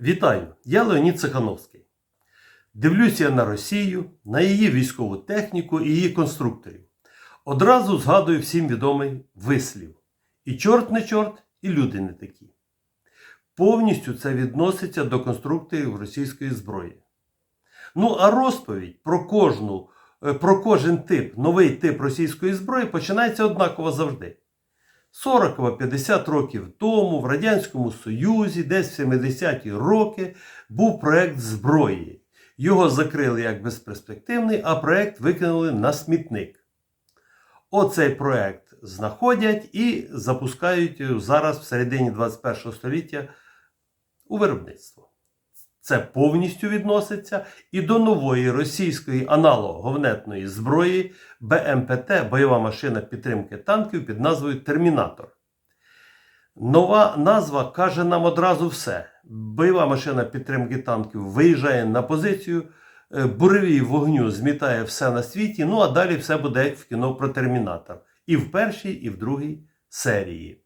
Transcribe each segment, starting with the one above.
Вітаю! Я Леонід Цехановський. Дивлюся я на Росію, на її військову техніку і її конструкторів. Одразу згадую всім відомий вислів: і чорт не чорт, і люди не такі. Повністю це відноситься до конструкторів російської зброї. Ну, а розповідь про кожну, е, про кожен тип, новий тип російської зброї починається однаково завжди. 40 або 50 років тому в Радянському Союзі, десь в 70-ті роки, був проект зброї. Його закрили як безперспективний, а проект викинули на смітник. Оцей проект знаходять і запускають зараз в середині 21 століття у виробництво. Це повністю відноситься і до нової російської аналоговнетної зброї БМПТ бойова машина підтримки танків під назвою Термінатор. Нова назва каже нам одразу все. Бойова машина підтримки танків виїжджає на позицію, е, буревій вогню змітає все на світі. Ну а далі все буде як в кіно про Термінатор. І в першій, і в другій серії.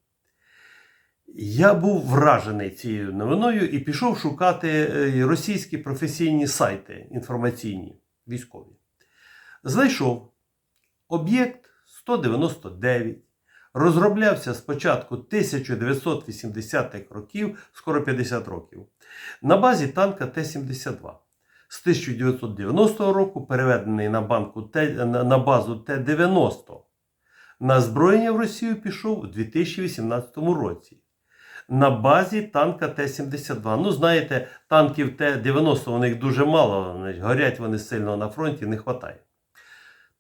Я був вражений цією новиною і пішов шукати е, російські професійні сайти інформаційні, військові. Знайшов об'єкт 199. Розроблявся з початку 1980-х років, скоро 50 років, на базі танка Т-72. З 1990 року переведений на, банку на базу Т-90. На озброєння в Росію пішов у 2018 році на базі танка Т-72. Ну, знаєте, танків Т-90 у них дуже мало, горять вони сильно на фронті, не вистачає.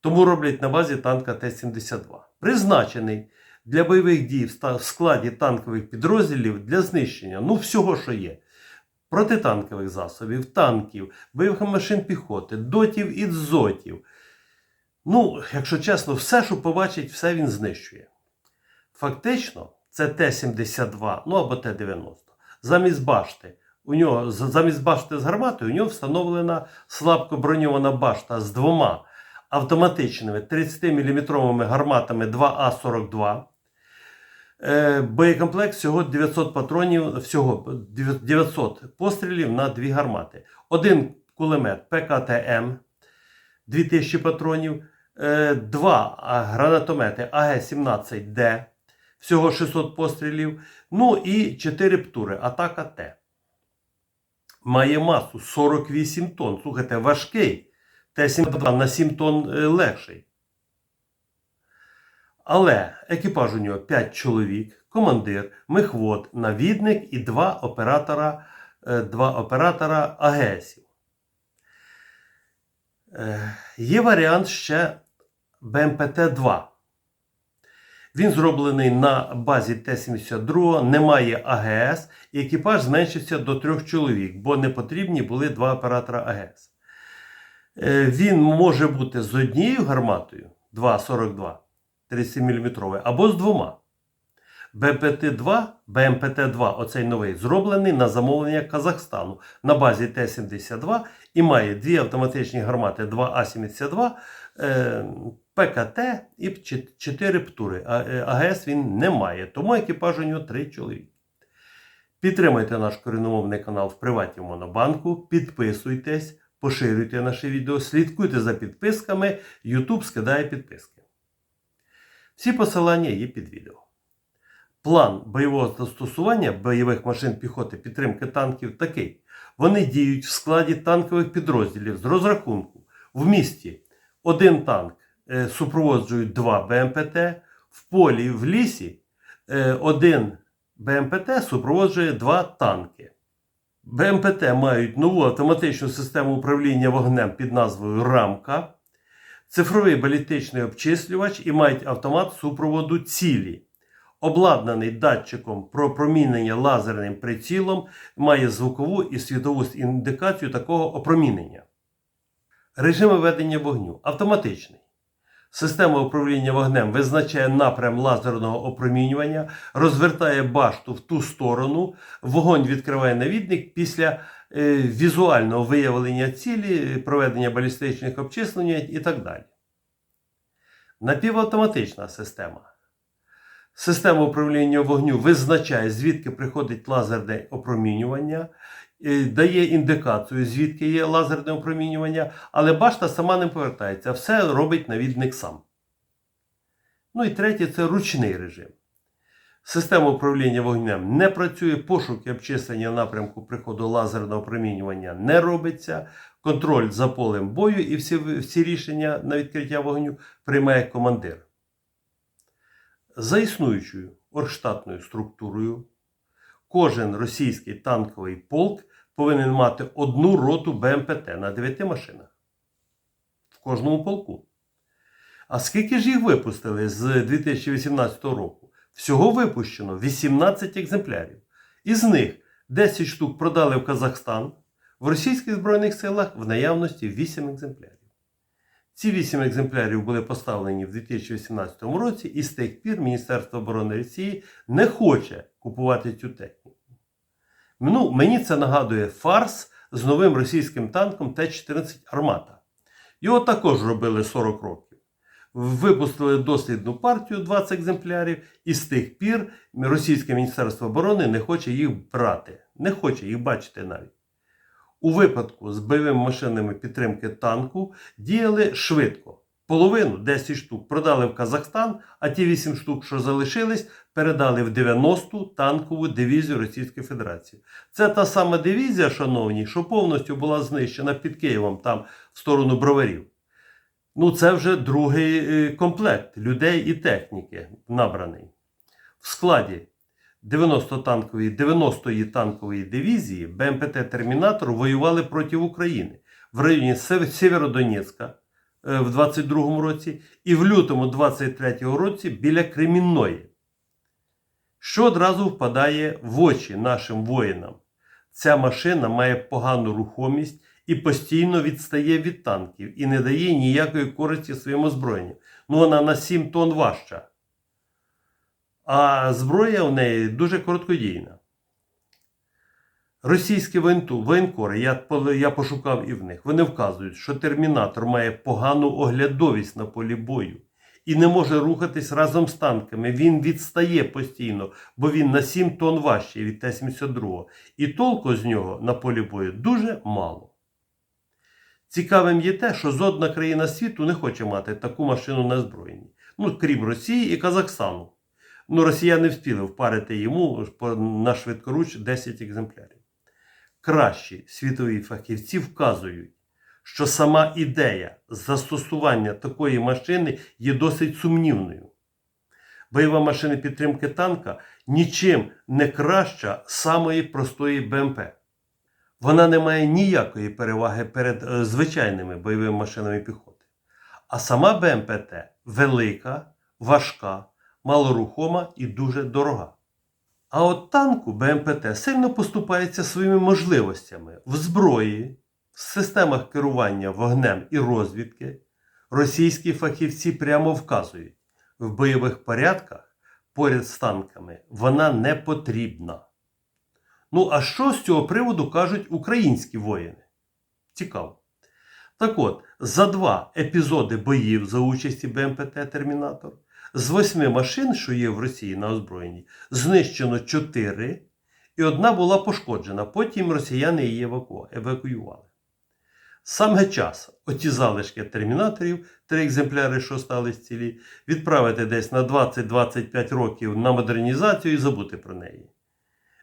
Тому роблять на базі танка Т-72. Призначений для бойових дій в складі танкових підрозділів для знищення ну, всього, що є. Протитанкових засобів, танків, бойових машин піхоти, дотів і дзотів. Ну, якщо чесно, все, що побачить, все він знищує. Фактично, це Т-72, ну або Т-90. Замість башти. У нього, замість башти з гарматою у нього встановлена слабко броньована башта з двома автоматичними 30-мм гарматами 2А42. Е, боєкомплект всього 900 патронів, всього 900 пострілів на дві гармати. Один кулемет ПКТМ 2000 патронів, е, два гранатомети АГ-17Д всього 600 пострілів. Ну і 4 птури. Атака Т. Має масу 48 тонн. Слухайте, важкий. Т-72 на 7 тонн е, легший. Але екіпаж у нього 5 чоловік, командир, мехвод, навідник і 2 оператора, 2 оператора АГСів. Е, є варіант ще БМПТ-2. Він зроблений на базі Т-72, немає АГС, і екіпаж зменшився до трьох чоловік, бо не потрібні були два оператора АГС. Е, він може бути з однією гарматою 2,42 30-мм або з двома. БМПТ-2, БМПТ-2, оцей новий, зроблений на замовлення Казахстану на базі Т-72 і має дві автоматичні гармати 2А-72. ПКТ і 4 птури. е, АГС він не має, тому екіпаж у нього 3 чоловіки. Підтримайте наш коріномовний канал в приватному монобанку, підписуйтесь, поширюйте наше відео, слідкуйте за підписками, YouTube скидає підписки. Всі посилання є під відео. План бойового застосування бойових машин піхоти підтримки танків такий. Вони діють в складі танкових підрозділів з розрахунку в місті один танк Е, супроводжують два БМПТ. В полі в лісі е, один БМПТ супроводжує два танки. БМПТ мають нову автоматичну систему управління вогнем під назвою Рамка, цифровий балістичний обчислювач і мають автомат супроводу цілі. Обладнаний датчиком про промінення лазерним прицілом, має звукову і світову індикацію такого опромінення. Режими ведення вогню автоматичний. Система управління вогнем визначає напрям лазерного опромінювання, розвертає башту в ту сторону, вогонь відкриває навідник після е, візуального виявлення цілі, проведення балістичних обчислень і так далі. Напівавтоматична система. Система управління вогню визначає, звідки приходить лазерне опромінювання е, дає індикацію, звідки є лазерне опромінювання, але башта сама не повертається, все робить навідник сам. Ну і третє це ручний режим. Система управління вогнем не працює, пошук і обчислення напрямку приходу лазерного опромінювання не робиться, контроль за полем бою і всі, всі рішення на відкриття вогню приймає командир. За існуючою оргштатною структурою, кожен російський танковий полк повинен мати одну роту БМПТ на 9 машинах. В кожному полку. А скільки ж їх випустили з 2018 року? Всього випущено 18 екземплярів. Із них 10 штук продали в Казахстан, в російських Збройних силах в наявності 8 екземплярів. Ці 8 екземплярів були поставлені в 2018 році, і з тих пір Міністерство оборони Росії не хоче купувати цю техніку. Ну, мені це нагадує фарс з новим російським танком Т-14 Армата. Його також робили 40 років. Випустили дослідну партію 20 екземплярів, і з тих пір Російське Міністерство оборони не хоче їх брати, не хоче їх бачити навіть. У випадку з бойовими машинами підтримки танку діяли швидко. Половину 10 штук продали в Казахстан, а ті 8 штук, що залишились, передали в 90-ту танкову дивізію Російської Федерації. Це та сама дивізія, шановні, що повністю була знищена під Києвом, там в сторону броварів. Ну, це вже другий е, комплект людей і техніки набраний. В складі 90 танкової, 90-ї танкової дивізії БМПТ Термінатор воювали проти України в районі Сєвєродонецька е, в 22-му році і в лютому 23-го році біля Кремінної. Що одразу впадає в очі нашим воїнам? Ця машина має погану рухомість і постійно відстає від танків і не дає ніякої користі своєму озброєнню. Ну, вона на 7 тонн важча. А зброя у неї дуже короткодійна. Російські воєнкори, я, я пошукав і в них, вони вказують, що термінатор має погану оглядовість на полі бою і не може рухатись разом з танками. Він відстає постійно, бо він на 7 тонн важчий від Т-72. І толку з нього на полі бою дуже мало. Цікавим є те, що жодна країна світу не хоче мати таку машину на озброєнні. Ну, крім Росії і Казахстану. Ну, росіяни встигли впарити йому на швидкоруч 10 екземплярів. Кращі світові фахівці вказують, що сама ідея застосування такої машини є досить сумнівною. Бойова машина підтримки танка нічим не краща самої простої БМП. Вона не має ніякої переваги перед е, звичайними бойовими машинами піхоти. А сама БМПТ велика, важка, малорухома і дуже дорога. А от танку БМПТ сильно поступається своїми можливостями в зброї, в системах керування вогнем і розвідки. Російські фахівці прямо вказують, в бойових порядках поряд з танками вона не потрібна. Ну, а що з цього приводу кажуть українські воїни? Цікаво. Так от, за два епізоди боїв за участі БМПТ Термінатор з восьми машин, що є в Росії на озброєнні, знищено чотири, і одна була пошкоджена. Потім росіяни її евакуювали. Саме час оті залишки термінаторів, три екземпляри, що стались цілі, відправити десь на 20-25 років на модернізацію і забути про неї.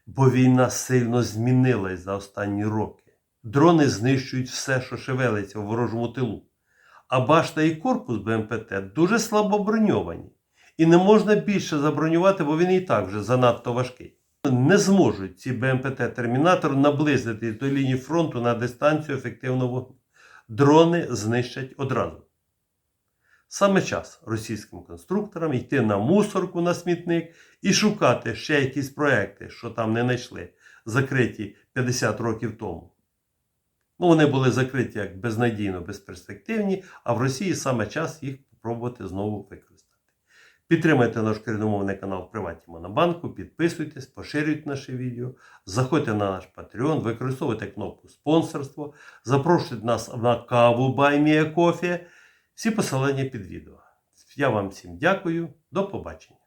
Бо війна сильно змінилась за останні роки. Дрони знищують все, що шевелиться в ворожому тилу. А башта і корпус БМПТ дуже слабо броньовані. І не можна більше забронювати, бо він і так вже занадто важкий. Не зможуть ці БМПТ-термінатор наблизити до лінії фронту на дистанцію ефективного вогню. Дрони знищать одразу. Саме час російським конструкторам йти на мусорку на смітник і шукати ще якісь проекти, що там не знайшли, закриті 50 років тому. Ну, вони були закриті як безнадійно безперспективні, а в Росії саме час їх спробувати знову використати. Підтримайте наш коріномовний канал в Приваті Монобанку, підписуйтесь, поширюйте наше відео, заходьте на наш Patreon, використовуйте кнопку спонсорство, запрошуйте нас на каву Баймія Кофі. Всі посилання під відео. Я вам всім дякую, до побачення.